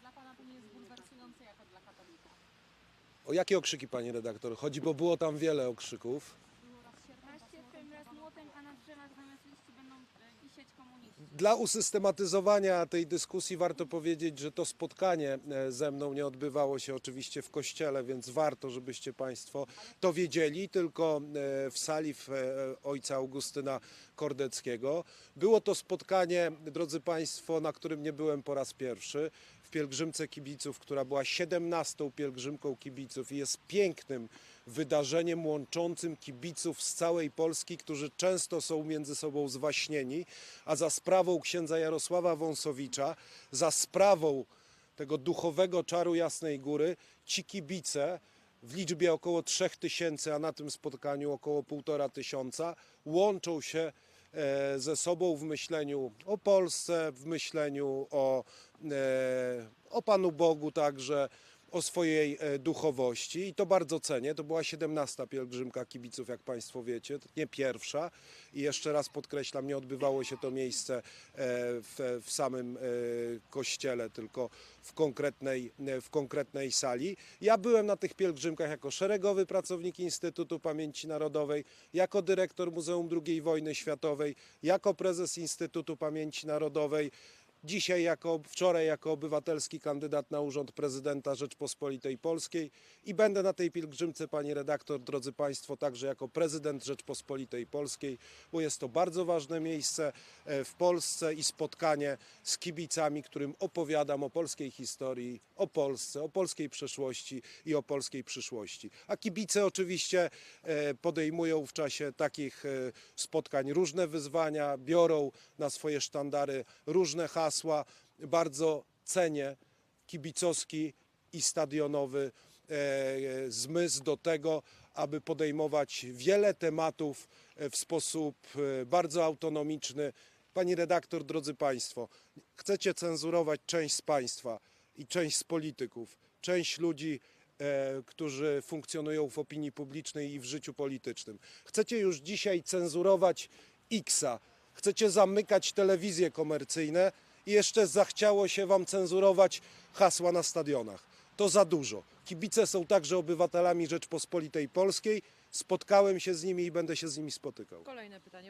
dla pana to nie jest bulwersujące jako dla katolika? O jakie okrzyki, pani redaktor? Chodzi, bo było tam wiele okrzyków. Było raz sierpem, raz Raz a na drzewach zamiast liści będą e, wisieć komuniści. Dla usystematyzowania tej dyskusji warto powiedzieć, że to spotkanie e, ze mną nie odbywało się oczywiście w kościele, więc warto, żebyście Państwo to wiedzieli, tylko e, w sali w, ojca Augustyna Kordeckiego. Było to spotkanie, drodzy Państwo, na którym nie byłem po raz pierwszy. W pielgrzymce kibiców, która była 17 pielgrzymką kibiców i jest pięknym wydarzeniem łączącym kibiców z całej Polski, którzy często są między sobą zwaśnieni, a za sprawą księdza Jarosława Wąsowicza, za sprawą tego duchowego czaru Jasnej Góry, ci kibice w liczbie około 3000, a na tym spotkaniu około 1,5 tysiąca, łączą się e, ze sobą w myśleniu o Polsce, w myśleniu o, e, o Panu Bogu także, o swojej e, duchowości i to bardzo cenię. To była 17 pielgrzymka kibiców, jak Państwo wiecie, nie pierwsza i jeszcze raz podkreślam, nie odbywało się to miejsce e, w, w samym e, kościele, tylko w konkretnej, w konkretnej sali. Ja byłem na tych pielgrzymkach jako szeregowy pracownik Instytutu Pamięci Narodowej, jako dyrektor Muzeum II Wojny Światowej, jako prezes Instytutu Pamięci Narodowej. Dzisiaj, jako, wczoraj, jako obywatelski kandydat na urząd prezydenta Rzeczpospolitej Polskiej i będę na tej pielgrzymce, pani redaktor, drodzy Państwo, także jako prezydent Rzeczpospolitej Polskiej, bo jest to bardzo ważne miejsce e, w Polsce i spotkanie z kibicami, którym opowiadam o polskiej historii, o Polsce, o polskiej przeszłości i o polskiej przyszłości. A kibice oczywiście e, podejmują w czasie takich e, spotkań różne wyzwania, biorą na swoje sztandary różne hasła. Bardzo cenię kibicowski i stadionowy e, zmysł do tego, aby podejmować wiele tematów e, w sposób e, bardzo autonomiczny. Pani redaktor, drodzy Państwo, chcecie cenzurować część z Państwa i część z polityków, część ludzi, którzy funkcjonują w opinii publicznej i w życiu politycznym. Chcecie już dzisiaj cenzurować Xa, chcecie zamykać telewizje komercyjne i jeszcze zachciało się Wam cenzurować hasła na stadionach. To za dużo. Kibice są także obywatelami Rzeczpospolitej Polskiej. Spotkałem się z nimi i będę się z nimi spotykał. Kolejne pytanie.